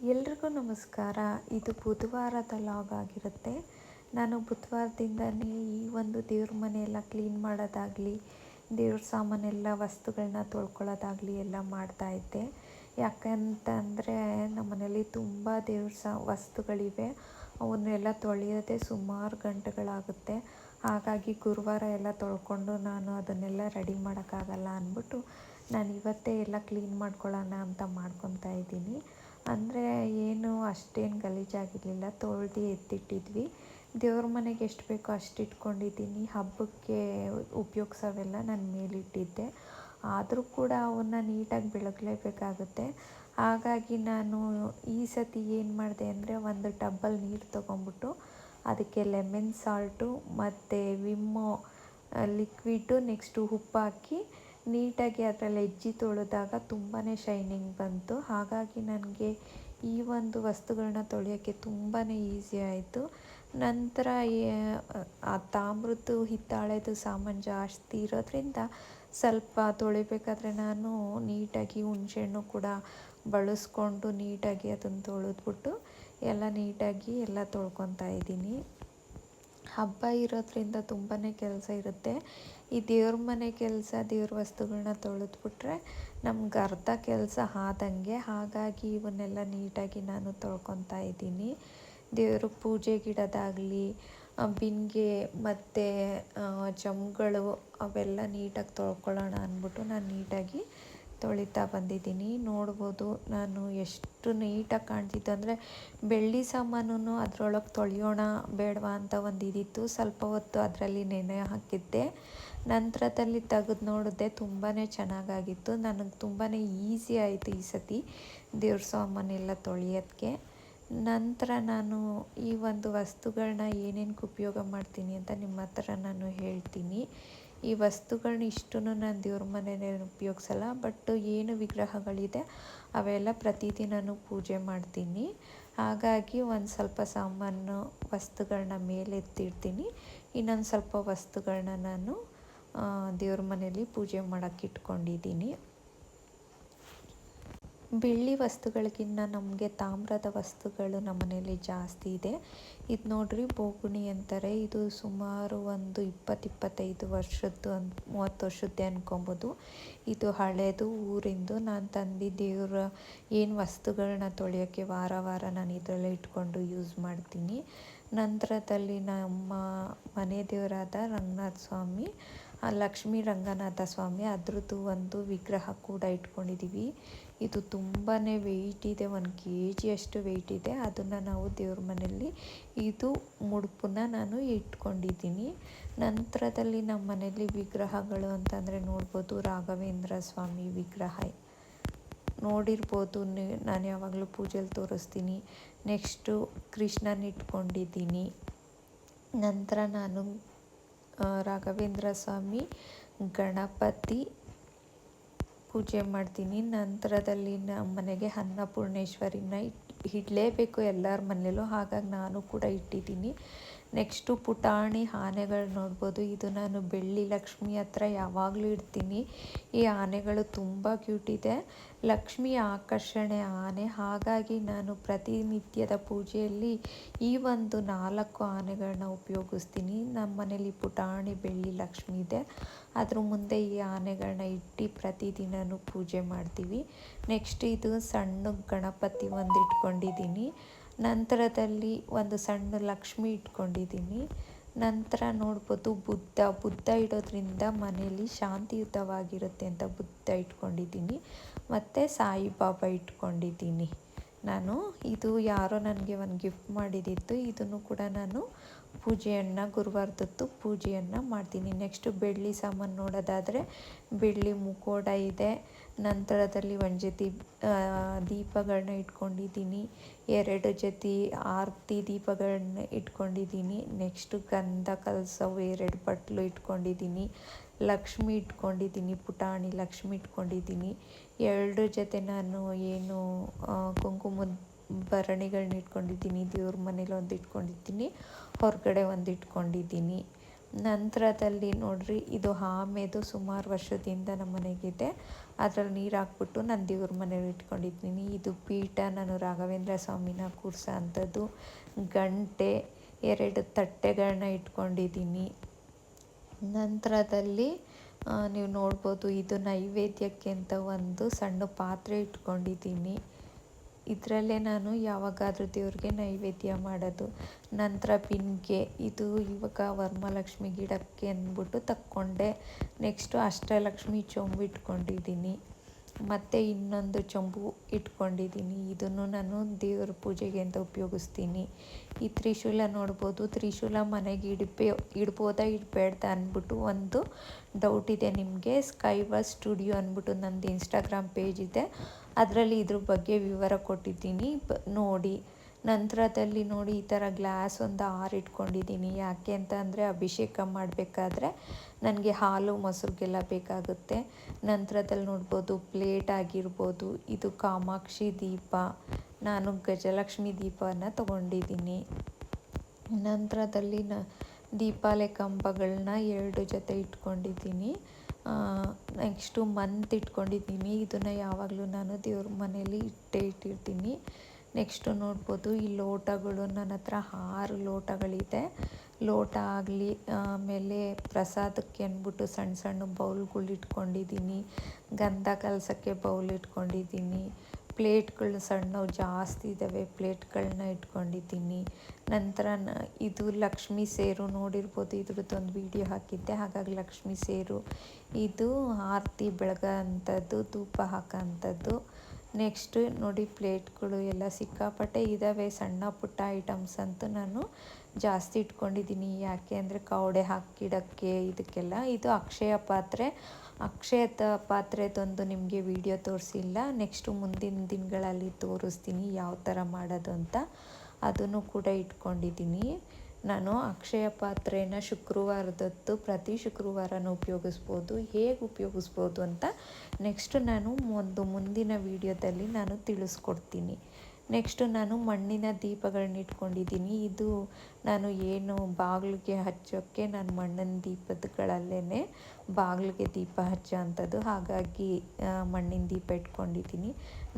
ಎಲ್ರಿಗೂ ನಮಸ್ಕಾರ. ಇದು ಬುಧವಾರದ ಲಾಗ್ ಆಗಿರುತ್ತೆ. ನಾನು ಬುಧವಾರದಿಂದನೇ ಈ ಒಂದು ದೇವ್ರ ಮನೆಯೆಲ್ಲ ಕ್ಲೀನ್ ಮಾಡೋದಾಗಲಿ, ದೇವ್ರ ಸಾಮಾನೆಲ್ಲ ವಸ್ತುಗಳನ್ನ ತೊಳ್ಕೊಳ್ಳೋದಾಗಲಿ ಎಲ್ಲ ಮಾಡ್ತಾಯಿದ್ದೆ ಯಾಕಂತಂದರೆ ನಮ್ಮ ಮನೇಲಿ ತುಂಬ ದೇವ್ರ ಸಾ, ವಸ್ತುಗಳಿವೆ. ಅವನ್ನೆಲ್ಲ ತೊಳೆಯೋದೇ ಸುಮಾರು ಗಂಟೆಗಳಾಗುತ್ತೆ. ಹಾಗಾಗಿ ಗುರುವಾರ ಎಲ್ಲ ತೊಳ್ಕೊಂಡು ನಾನು ಅದನ್ನೆಲ್ಲ ರೆಡಿ ಮಾಡೋಕ್ಕಾಗಲ್ಲ ಅಂದ್ಬಿಟ್ಟು ನಾನು ಇವತ್ತೇ ಎಲ್ಲ ಕ್ಲೀನ್ ಮಾಡ್ಕೊಳ್ಳೋಣ ಅಂತ ಮಾಡ್ಕೊತಾ ಇದ್ದೀನಿ. ಅಂದರೆ ಏನು, ಅಷ್ಟೇನು ಗಲೀಜಾಗಿರಲಿಲ್ಲ. ತೊಳ್ದು ಎತ್ತಿಟ್ಟಿದ್ವಿ. ದೇವ್ರ ಮನೆಗೆ ಎಷ್ಟು ಬೇಕೋ ಅಷ್ಟು ಇಟ್ಕೊಂಡಿದ್ದೀನಿ. ಹಬ್ಬಕ್ಕೆ ಉಪಯೋಗಿಸೋವೆಲ್ಲ ನಾನು ಮೇಲಿಟ್ಟಿದ್ದೆ. ಆದರೂ ಕೂಡ ಅವನ್ನ ನೀಟಾಗಿ ಬೆಳಗಲೇಬೇಕಾಗುತ್ತೆ. ಹಾಗಾಗಿ ನಾನು ಈ ಸತಿ ಏನು ಮಾಡಿದೆ ಅಂದರೆ ಒಂದು ಟಬ್ಬಲ್ಲಿ ನೀರು ತೊಗೊಂಬಿಟ್ಟು ಅದಕ್ಕೆ ಲೆಮನ್ ಸಾಲ್ಟು ಮತ್ತು ವಿಮ್ಮೋ ಲಿಕ್ವಿಡ್ಡು ನೆಕ್ಸ್ಟು ಹಾಕಿ ನೀಟಾಗಿ ಅದರಲ್ಲಿ ಹೆಜ್ಜೆ ತೊಳೆದಾಗ ತುಂಬಾ ಶೈನಿಂಗ್ ಬಂತು. ಹಾಗಾಗಿ ನನಗೆ ಈ ಒಂದು ವಸ್ತುಗಳನ್ನ ತೊಳೆಯೋಕ್ಕೆ ತುಂಬಾ ಈಸಿ ಆಯಿತು. ನಂತರ ಆ ತಾಮ್ರದ್ದು ಹಿತ್ತಾಳೆದು ಸಾಮಾನು ಜಾಸ್ತಿ ಇರೋದ್ರಿಂದ ಸ್ವಲ್ಪ ತೊಳಿಬೇಕಾದ್ರೆ ನಾನು ನೀಟಾಗಿ ಹುಣ್ಸೆಹಣ್ಣು ಕೂಡ ಬಳಸ್ಕೊಂಡು ನೀಟಾಗಿ ಅದನ್ನು ತೊಳೆದ್ಬಿಟ್ಟು ಎಲ್ಲ ನೀಟಾಗಿ ಎಲ್ಲ ತೊಳ್ಕೊತಾ ಇದ್ದೀನಿ. ಹಬ್ಬ ಇರೋದ್ರಿಂದ ತುಂಬಾ ಕೆಲಸ ಇರುತ್ತೆ. ಈ ದೇವ್ರ ಮನೆ ಕೆಲಸ, ದೇವ್ರ ವಸ್ತುಗಳನ್ನ ತೊಳೆದ್ಬಿಟ್ರೆ ನಮ್ಗೆ ಅರ್ಧ ಕೆಲಸ ಆದಂಗೆ. ಹಾಗಾಗಿ ಇವನ್ನೆಲ್ಲ ನೀಟಾಗಿ ನಾನು ತೊಳ್ಕೊತಾ ಇದ್ದೀನಿ. ದೇವ್ರ ಪೂಜೆಗಿಡೋದಾಗಲಿ ಬಿಂದಿಗೆ ಮತ್ತು ಜಮ್ಗಳು ಅವೆಲ್ಲ ನೀಟಾಗಿ ತೊಳ್ಕೊಳ್ಳೋಣ ಅಂದ್ಬಿಟ್ಟು ನಾನು ನೀಟಾಗಿ ತೊಳಿತಾ ಬಂದಿದ್ದೀನಿ. ನೋಡ್ಬೋದು ನಾನು ಎಷ್ಟು ನೀಟಾಗಿ ಕಾಣ್ತಿತ್ತು ಅಂದರೆ ಬೆಳ್ಳಿ ಸಾಮಾನು ಅದರೊಳಗೆ ತೊಳೆಯೋಣ ಬೇಡವಾ ಅಂತ ಒಂದು ಇದಿತ್ತು. ಸ್ವಲ್ಪ ಹೊತ್ತು ಅದರಲ್ಲಿ ನೆನೆ ಹಾಕಿದ್ದೆ. ನಂತರದಲ್ಲಿ ತೆಗೆದು ನೋಡಿದೆ ತುಂಬಾ ಚೆನ್ನಾಗಾಗಿತ್ತು. ನನಗೆ ತುಂಬಾ ಈಸಿ ಆಯಿತು ಈ ಸತಿ ದೇವ್ರ ಸಾಮಾನೆಲ್ಲ ತೊಳೆಯೋದಕ್ಕೆ ನಂತರ ನಾನು ಈ ಒಂದು ವಸ್ತುಗಳನ್ನ ಏನೇನಕ್ಕೆ ಉಪಯೋಗ ಮಾಡ್ತೀನಿ ಅಂತ ನಿಮ್ಮ ಹತ್ರ ನಾನು ಹೇಳ್ತೀನಿ. ಈ ವಸ್ತುಗಳನ್ನ ಇಷ್ಟನ್ನು ನಾನು ದೇವ್ರ ಮನೇಲಿ ಉಪಯೋಗಿಸಲ್ಲ ಬಟ್ ಏನು ವಿಗ್ರಹಗಳಿದೆ ಅವೆಲ್ಲ ಪ್ರತಿದಿನವೂ ಪೂಜೆ ಮಾಡ್ತೀನಿ. ಹಾಗಾಗಿ ಒಂದು ಸ್ವಲ್ಪ ಸಾಮಾನು ವಸ್ತುಗಳನ್ನ ಮೇಲೆ ಎತ್ತಿಡ್ತೀನಿ. ಇನ್ನೊಂದು ಸ್ವಲ್ಪ ವಸ್ತುಗಳನ್ನ ನಾನು ದೇವ್ರ ಮನೇಲಿ ಪೂಜೆ ಮಾಡೋಕ್ಕೆ ಇಟ್ಕೊಂಡಿದ್ದೀನಿ. ಬೆಳ್ಳಿ ವಸ್ತುಗಳಿಗಿನ್ನ ನಮಗೆ ತಾಮ್ರದ ವಸ್ತುಗಳು ನಮ್ಮ ಮನೆಯಲ್ಲಿ ಜಾಸ್ತಿ ಇದೆ. ಇದು ನೋಡ್ರಿ ಬೋಗುಣಿ ಅಂತಾರೆ. ಇದು ಸುಮಾರು ಒಂದು ಇಪ್ಪತ್ತು ಇಪ್ಪತ್ತೈದು ವರ್ಷದ್ದು ಮೂವತ್ತು ವರ್ಷದ್ದೇ ಅನ್ಕೊಬೋದು. ಇದು ಹಳೆಯದು ಊರಿಂದು ನಾನು ತಂದು ದೇವ್ರ ಏನು ವಸ್ತುಗಳನ್ನ ತೊಳೆಯೋಕ್ಕೆ ವಾರ ವಾರ ನಾನು ಇದರಲ್ಲೇ ಇಟ್ಕೊಂಡು ಯೂಸ್ ಮಾಡ್ತೀನಿ. ನಂತರದಲ್ಲಿ ನಮ್ಮ ಮನೆ ದೇವರಾದ ರಂಗನಾಥ ಸ್ವಾಮಿ ಲಕ್ಷ್ಮೀ ರಂಗನಾಥ ಸ್ವಾಮಿ ಅದ್ರದ್ದು ಒಂದು ವಿಗ್ರಹ ಕೂಡ ಇಟ್ಕೊಂಡಿದ್ದೀವಿ ಇದು ತುಂಬಾ ವೆಯ್ಟ್ ಇದೆ, ಒಂದು ಕೆ ಜಿಯಷ್ಟು ವೆಯ್ಟ್ ಇದೆ. ಅದನ್ನು ನಾವು ದೇವ್ರ ಮನೆಯಲ್ಲಿ ಇದು ಮುಡುಪನ್ನ ನಾನು ಇಟ್ಕೊಂಡಿದ್ದೀನಿ. ನಂತರದಲ್ಲಿ ನಮ್ಮ ಮನೆಯಲ್ಲಿ ವಿಗ್ರಹಗಳು ಅಂತಂದರೆ ನೋಡ್ಬೋದು ರಾಘವೇಂದ್ರ ಸ್ವಾಮಿ ವಿಗ್ರಹ. ನೋಡಿರ್ಬೋದು ನಾನು ಯಾವಾಗಲೂ ಪೂಜೆಯಲ್ಲಿ ತೋರಿಸ್ತೀನಿ. ನೆಕ್ಸ್ಟು ಕೃಷ್ಣನ ಇಟ್ಕೊಂಡಿದ್ದೀನಿ. ನಂತರ ನಾನು ರಾಘವೇಂದ್ರ ಸ್ವಾಮಿ, ಗಣಪತಿ ಪೂಜೆ ಮಾಡ್ತೀನಿ. ನಂತರದಲ್ಲಿ ನಮ್ಮ ಮನೆಗೆ ಅನ್ನಪೂರ್ಣೇಶ್ವರಿನ ಇಡಲೇಬೇಕು ಎಲ್ಲರ ಮನೇಲೂ. ಹಾಗಾಗಿ ನಾನು ಕೂಡ ಇಟ್ಟಿದ್ದೀನಿ. ನೆಕ್ಸ್ಟು ಪುಟಾಣಿ ಆನೆಗಳು ನೋಡ್ಬೋದು. ಇದು ನಾನು ಬೆಳ್ಳಿ ಲಕ್ಷ್ಮಿ ಹತ್ರ ಯಾವಾಗಲೂ ಇಡ್ತೀನಿ. ಈ ಆನೆಗಳು ತುಂಬ ಕ್ಯೂಟ್ ಇದೆ. ಲಕ್ಷ್ಮಿ ಆಕರ್ಷಣೆ ಆನೆ. ಹಾಗಾಗಿ ನಾನು ಪ್ರತಿನಿತ್ಯದ ಪೂಜೆಯಲ್ಲಿ ಈ ಒಂದು ನಾಲ್ಕು ಆನೆಗಳನ್ನ ಉಪಯೋಗಿಸ್ತೀನಿ. ನಮ್ಮ ಮನೇಲಿ ಪುಟಾಣಿ, ಬೆಳ್ಳಿ, ಲಕ್ಷ್ಮಿ ಇದೆ. ಅದ್ರ ಮುಂದೆ ಈ ಆನೆಗಳನ್ನ ಇಟ್ಟು ಪ್ರತಿದಿನವೂ ಪೂಜೆ ಮಾಡ್ತೀವಿ. ನೆಕ್ಸ್ಟ್ ಇದು ಸಣ್ಣ ಗಣಪತಿ ಒಂದು ಇಟ್ಕೊಂಡಿದ್ದೀನಿ ನಂತರದಲ್ಲಿ ಒಂದು ಸಣ್ಣ ಲಕ್ಷ್ಮಿ ಇಟ್ಕೊಂಡಿದ್ದೀನಿ. ನಂತರ ನೋಡ್ಬೋದು ಬುದ್ಧ ಬುದ್ಧ ಇಡೋದ್ರಿಂದ ಮನೆಯಲ್ಲಿ ಶಾಂತಿಯುತವಾಗಿರುತ್ತೆ ಅಂತ ಬುದ್ಧ ಇಟ್ಕೊಂಡಿದ್ದೀನಿ. ಮತ್ತು ಸಾಯಿಬಾಬಾ ಇಟ್ಕೊಂಡಿದ್ದೀನಿ. ನಾನು, ಇದು ಯಾರೋ ನನಗೆ ಒಂದು ಗಿಫ್ಟ್ ಮಾಡಿದ್ದಿತ್ತು ಇದನ್ನು ಕೂಡ ನಾನು ಪೂಜೆಯನ್ನು, ಗುರುವಾರದತ್ತು ಪೂಜೆಯನ್ನು ಮಾಡ್ತೀನಿ. ನೆಕ್ಸ್ಟು ಬೆಳ್ಳಿ ಸಾಮಾನು ನೋಡೋದಾದರೆ, ಬೆಳ್ಳಿ ಮುಕೋಡ ಇದೆ. ನಂತರದಲ್ಲಿ ಒಂದು ಜೊತೆ ದೀಪಗಳನ್ನ ಇಟ್ಕೊಂಡಿದ್ದೀನಿ. ಎರಡು ಜೊತೆ ಆರತಿ ದೀಪಗಳನ್ನ ಇಟ್ಕೊಂಡಿದ್ದೀನಿ. ನೆಕ್ಸ್ಟು ಗಂಧ ಕಲಸವು ಎರಡು ಬಟ್ಲು ಇಟ್ಕೊಂಡಿದ್ದೀನಿ. ಲಕ್ಷ್ಮಿ ಇಟ್ಕೊಂಡಿದ್ದೀನಿ, ಪುಟಾಣಿ ಲಕ್ಷ್ಮಿ ಇಟ್ಕೊಂಡಿದ್ದೀನಿ. ಎರಡು ಜೊತೆ ನಾನು ಏನು ಕುಂಕುಮದ ಭರಣಿಗಳನ್ನ ಇಟ್ಕೊಂಡಿದ್ದೀನಿ, ದೇವ್ರ ಮನೇಲಿ ಒಂದು ಇಟ್ಕೊಂಡಿದ್ದೀನಿ, ಹೊರಗಡೆ ಒಂದು ಇಟ್ಕೊಂಡಿದ್ದೀನಿ. ನಂತರದಲ್ಲಿ ನೋಡಿರಿ, ಇದು ಆಮೆದು ಸುಮಾರು ವರ್ಷದಿಂದ ನಮ್ಮ ಮನೆಗಿದೆ. ಅದರಲ್ಲಿ ನೀರು ಹಾಕ್ಬಿಟ್ಟು ನಾನು ದೇವ್ರ ಮನೇಲಿ ಇಟ್ಕೊಂಡಿದ್ದೀನಿ. ಇದು ಪೀಠ, ನಾನು ರಾಘವೇಂದ್ರ ಸ್ವಾಮಿನ ಕೂರ್ಸೋ ಅಂಥದ್ದು ಗಂಟೆ, ಎರಡು ತಟ್ಟೆಗಳನ್ನ ಇಟ್ಕೊಂಡಿದ್ದೀನಿ. ನಂತರದಲ್ಲಿ ನೀವು ನೋಡ್ಬೋದು, ಇದು ನೈವೇದ್ಯಕ್ಕೆ ಅಂತ ಒಂದು ಸಣ್ಣ ಪಾತ್ರೆ ಇಟ್ಕೊಂಡಿದ್ದೀನಿ. ಇದರಲ್ಲೇ ನಾನು ಯಾವಾಗಾದರೂ ದೇವ್ರಿಗೆ ನೈವೇದ್ಯ ಮಾಡೋದು. ನಂತರ ಬಿನ್ಗೆ ಇದು ಇವಾಗ ವರಮಹಾಲಕ್ಷ್ಮಿ ಗಿಡಕ್ಕೆ ಅಂದ್ಬಿಟ್ಟು ತಕ್ಕೊಂಡೆ. ನೆಕ್ಸ್ಟು ಅಷ್ಟಲಕ್ಷ್ಮಿ ಚೊಂಬು ಇಟ್ಕೊಂಡಿದ್ದೀನಿ. ಮತ್ತು ಇನ್ನೊಂದು ಚೊಂಬು ಇಟ್ಕೊಂಡಿದ್ದೀನಿ. ಇದನ್ನು ನಾನು ದೇವ್ರ ಪೂಜೆಗೆ ಅಂತ ಉಪಯೋಗಿಸ್ತೀನಿ. ಈ ತ್ರಿಶೂಲ ನೋಡ್ಬೋದು. ತ್ರಿಶೂಲ ಮನೆಗೆ ಇಡ್ಬೇ, ಇಡ್ಬೋದಾ ಇಡಬೇಡ್ದ ಅಂದ್ಬಿಟ್ಟು ಒಂದು ಡೌಟ್ ಇದೆ ನಿಮಗೆ. ಸ್ಕೈವಾ ಸ್ಟುಡಿಯೋ ಅಂದ್ಬಿಟ್ಟು ನಂದು ಇನ್ಸ್ಟಾಗ್ರಾಮ್ ಪೇಜ್ ಇದೆ. ಅದರಲ್ಲಿ ಇದ್ರ ಬಗ್ಗೆ ವಿವರ ಕೊಟ್ಟಿದ್ದೀನಿ. ನೋಡಿ. ನಂತರದಲ್ಲಿ ನೋಡಿ ಈ ಥರ ಗ್ಲಾಸ್ ಒಂದು ಆರು ಇಟ್ಕೊಂಡಿದ್ದೀನಿ. ಯಾಕೆ ಅಂತ ಅಂದರೆ ಅಭಿಷೇಕ ಮಾಡಬೇಕಾದ್ರೆ ನನಗೆ ಹಾಲು, ಮೊಸರಿಗೆಲ್ಲ ಬೇಕಾಗುತ್ತೆ. ನಂತರದಲ್ಲಿ ನೋಡ್ಬೋದು ಪ್ಲೇಟ್ ಆಗಿರ್ಬೋದು. ಇದು ಕಾಮಾಕ್ಷಿ ದೀಪ. ನಾನು ಗಜಲಕ್ಷ್ಮಿ ದೀಪನ ತೊಗೊಂಡಿದ್ದೀನಿ. ನಂತರದಲ್ಲಿ ನ ದೀಪಾಲೆ ಕಂಬಗಳನ್ನ ಎರಡು ಜೊತೆ ಇಟ್ಕೊಂಡಿದ್ದೀನಿ. ನೆಕ್ಸ್ಟು ಮಂತ್ ಇಟ್ಕೊಂಡಿದ್ದೀನಿ. ಇದನ್ನು ಯಾವಾಗಲೂ ನಾನು ದೇವ್ರ ಮನೇಲಿ ಇಟ್ಟೇ ಇಟ್ಟಿರ್ತೀನಿ. ನೆಕ್ಸ್ಟು ನೋಡ್ಬೋದು, ಈ ಲೋಟಗಳು ನನ್ನ ಹತ್ರ ಆರು ಲೋಟಗಳಿದೆ. ಲೋಟ ಆಗಲಿ, ಆಮೇಲೆ ಪ್ರಸಾದಕ್ಕೆ ಅಂದ್ಬಿಟ್ಟು ಸಣ್ಣ ಸಣ್ಣ ಬೌಲ್ಗಳು ಇಟ್ಕೊಂಡಿದ್ದೀನಿ. ಗಂಧ ಕಲಸಕ್ಕೆ ಬೌಲ್ ಇಟ್ಕೊಂಡಿದ್ದೀನಿ. ಪ್ಲೇಟ್ಗಳು ಸಣ್ಣವು ಜಾಸ್ತಿ ಇದ್ದಾವೆ ಪ್ಲೇಟ್ಗಳನ್ನ ಇಟ್ಕೊಂಡಿದ್ದೀನಿ. ನಂತರ ಇದು ಲಕ್ಷ್ಮಿ ಸೇರು ನೋಡಿರ್ಬೋದು ಇದ್ರದ್ದೊಂದು ವಿಡಿಯೋ ಹಾಕಿದ್ದೆ, ಹಾಗಾಗಿ ಲಕ್ಷ್ಮಿ ಸೇರು. ಇದು ಆರತಿ ಬೆಳಗೋ ಅಂಥದ್ದು ಧೂಪ ಹಾಕೋ ಅಂಥದ್ದು ನೆಕ್ಸ್ಟ್ ನೋಡಿ ಪ್ಲೇಟ್ಗಳು ಎಲ್ಲ ಸಿಕ್ಕಾಪಟ್ಟೆ ಇದ್ದಾವೆ ಸಣ್ಣ ಪುಟ್ಟ ಐಟಮ್ಸ್ ಅಂತೂ ನಾನು ಜಾಸ್ತಿ ಇಟ್ಕೊಂಡಿದ್ದೀನಿ. ಯಾಕೆ ಅಂದರೆ ಕವಡೆ ಹಾಕಿಡೋಕ್ಕೆ ಇದಕ್ಕೆಲ್ಲ. ಇದು ಅಕ್ಷಯ ಪಾತ್ರೆ. ಅಕ್ಷಯದ ಪಾತ್ರೆದೊಂದು ನಿಮಗೆ ವಿಡಿಯೋ ತೋರಿಸಿಲ್ಲ. ನೆಕ್ಸ್ಟು ಮುಂದಿನ ದಿನಗಳಲ್ಲಿ ತೋರಿಸ್ತೀನಿ ಯಾವ ಥರ ಮಾಡೋದು ಅಂತ. ಅದನ್ನು ಕೂಡ ಇಟ್ಕೊಂಡಿದ್ದೀನಿ. ನಾನು ಅಕ್ಷಯ ಪಾತ್ರೆಯನ್ನು ಶುಕ್ರವಾರದತ್ತು ಪ್ರತಿ ಶುಕ್ರವಾರನೂ ಉಪಯೋಗಿಸ್ಬೋದು, ಹೇಗೆ ಉಪಯೋಗಿಸ್ಬೋದು ಅಂತ ನೆಕ್ಸ್ಟ್ ನಾನು ಒಂದು ಮುಂದಿನ ವೀಡಿಯೋದಲ್ಲಿ ನಾನು ತಿಳಿಸ್ಕೊಡ್ತೀನಿ. ನೆಕ್ಸ್ಟು ನಾನು ಮಣ್ಣಿನ ದೀಪಗಳನ್ನ ಇಟ್ಕೊಂಡಿದ್ದೀನಿ. ಇದು ನಾನು ಏನು ಬಾಗಿಲಿಗೆ ಹಚ್ಚೋಕ್ಕೆ ನಾನು ಮಣ್ಣಿನ ದೀಪದಗಳಲ್ಲೇ ಬಾಗಿಲಿಗೆ ದೀಪ ಹಚ್ಚೋ ಅಂಥದ್ದು ಹಾಗಾಗಿ ಮಣ್ಣಿನ ದೀಪ ಇಟ್ಕೊಂಡಿದ್ದೀನಿ.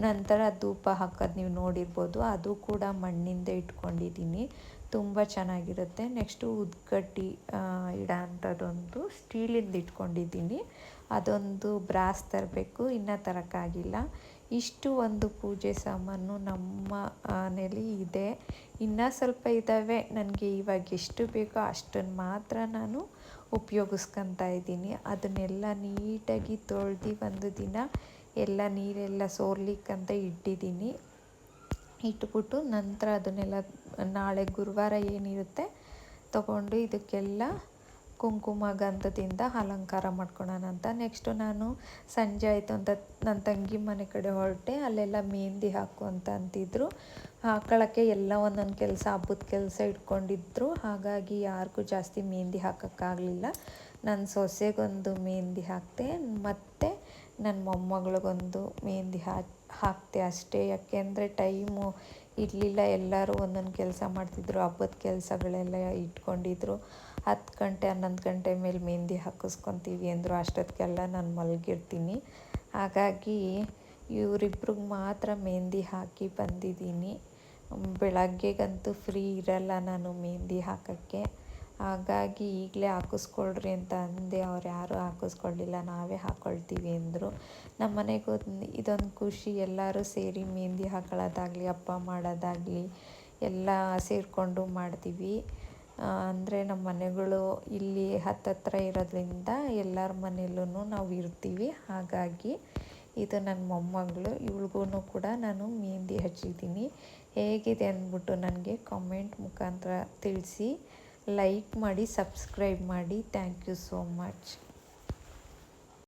ನಂತರ ಧೂಪ ಹಾಕೋದು ನೀವು ನೋಡಿರ್ಬೋದು. ಅದು ಕೂಡ ಮಣ್ಣಿಂದ ಇಟ್ಕೊಂಡಿದ್ದೀನಿ. ತುಂಬ ಚೆನ್ನಾಗಿರುತ್ತೆ. ನೆಕ್ಸ್ಟು ಉದ್ಗಟ್ಟಿ ಇಡೋಂಥದ್ದೊಂದು ಸ್ಟೀಲಿಂದ ಇಟ್ಕೊಂಡಿದ್ದೀನಿ. ಅದೊಂದು ಬ್ರಾಸ್ ತರಬೇಕು, ಇನ್ನೂ ತರೋಕ್ಕಾಗಿಲ್ಲ ಇಷ್ಟು ಒಂದು ಪೂಜೆ ಸಾಮಾನು ನಮ್ಮ ಮನೇಲಿ ಇದೆ. ಇನ್ನೂ ಸ್ವಲ್ಪ ಇದ್ದಾವೆ ನನಗೆ ಇವಾಗ ಎಷ್ಟು ಬೇಕೋ ಅಷ್ಟನ್ನು ಮಾತ್ರ ನಾನು ಉಪಯೋಗಿಸ್ಕೊತಾ ಇದ್ದೀನಿ. ಅದನ್ನೆಲ್ಲ ನೀಟಾಗಿ ತೊಳ್ದು ಒಂದು ದಿನ ಎಲ್ಲ ನೀರೆಲ್ಲ ಸೋರ್ಲಿಕ್ಕಂತ ಇಟ್ಟಿದ್ದೀನಿ. ಇಟ್ಬಿಟ್ಟು ನಂತರ ಅದನ್ನೆಲ್ಲ ನಾಳೆ ಗುರುವಾರ ಏನಿರುತ್ತೆ ತಗೊಂಡು ಇದಕ್ಕೆಲ್ಲ ಕುಂಕುಮ ಗಂಧದಿಂದ ಅಲಂಕಾರ ಮಾಡ್ಕೊಳೋಣ ಅಂತ. ನೆಕ್ಸ್ಟು ನಾನು ಸಂಜೆ ಆಯಿತು ಅಂತ ನನ್ನ ತಂಗಿ ಮನೆ ಕಡೆ ಹೊರಟೆ, ಅಲ್ಲೆಲ್ಲ ಮೆಹಂದಿ ಹಾಕು ಅಂತ ಅಂತಿದ್ರು. ಹಾಕೊಳ್ಳೋಕ್ಕೆ ಎಲ್ಲ ಒಂದೊಂದು ಕೆಲಸ, ಹಬ್ಬದ ಕೆಲಸ ಇಟ್ಕೊಂಡಿದ್ರು. ಹಾಗಾಗಿ ಯಾರಿಗೂ ಜಾಸ್ತಿ ಮೆಹಂದಿ ಹಾಕೋಕ್ಕಾಗಲಿಲ್ಲ. ನನ್ನ ಸೊಸೆಗೊಂದು ಮೆಹಂದಿ ಹಾಕಿದೆ ಮತ್ತು ನನ್ನ ಮೊಮ್ಮಗಳಿಗೊಂದು ಮೆಹಂದಿ ಹಾಕಿ ಹಾಕ್ತೆ ಅಷ್ಟೇ. ಯಾಕೆಂದರೆ ಟೈಮು ಇರಲಿಲ್ಲ. ಎಲ್ಲರೂ ಒಂದೊಂದು ಕೆಲಸ ಮಾಡ್ತಿದ್ರು. ಹಬ್ಬದ ಕೆಲಸಗಳೆಲ್ಲ ಇಟ್ಕೊಂಡಿದ್ರು. ಹತ್ತು ಗಂಟೆ, ಹನ್ನೊಂದು ಗಂಟೆ ಮೇಲೆ ಮೆಹಂದಿ ಹಾಕಿಸ್ಕೊತೀವಿ ಅಂದರು. ಅಷ್ಟೊತ್ತಿಗೆಲ್ಲ ನಾನು ಮಲಗಿರ್ತೀನಿ. ಹಾಗಾಗಿ ಇವರಿಬ್ರಿಗೆ ಮಾತ್ರ ಮೆಹಂದಿ ಹಾಕಿ ಬಂದಿದ್ದೀನಿ. ಬೆಳಗ್ಗೆಗಂತೂ ಫ್ರೀ ಇರಲ್ಲ ನಾನು ಮೆಹಂದಿ ಹಾಕೋಕ್ಕೆ. ಹಾಗಾಗಿ ಈಗಲೇ ಹಾಕಿಸ್ಕೊಳ್ರಿ ಅಂತ ಅಂದೆ, ಅವ್ರು ಯಾರೂ ಹಾಕಿಸ್ಕೊಳ್ಳಿಲ್ಲ ನಾವೇ ಹಾಕ್ಕೊಳ್ತೀವಿ ಅಂದರು. ನಮ್ಮ ಮನೆಗೂ ಇದೊಂದು ಖುಷಿ, ಎಲ್ಲರೂ ಸೇರಿ ಮೆಹಂದಿ ಹಾಕೊಳ್ಳೋದಾಗಲಿ ಹಬ್ಬ ಮಾಡೋದಾಗಲಿ, ಎಲ್ಲ ಸೇರಿಕೊಂಡು ಮಾಡ್ತೀವಿ. ಅಂದರೆ ನಮ್ಮ ಮನೆಗಳು ಇಲ್ಲಿ ಹತ್ತತ್ರ ಇರೋದ್ರಿಂದ ಎಲ್ಲರ ಮನೆಯಲ್ಲೂ ನಾವು ಇರ್ತೀವಿ. ಹಾಗಾಗಿ ಇದು ನನ್ನ ಮೊಮ್ಮಗಳು ಇವ್ಳಿಗೂ ಕೂಡ ನಾನು ಮೆಹಂದಿ ಹಚ್ಚಿದ್ದೀನಿ. ಹೇಗಿದೆ ಅಂದ್ಬಿಟ್ಟು ನನಗೆ ಕಾಮೆಂಟ್ ಮುಖಾಂತರ ತಿಳಿಸಿ. ಲೈಕ್ ಮಾಡಿ ಸಬ್ಸ್ಕ್ರೈಬ್ ಮಾಡಿ. Thank you so much.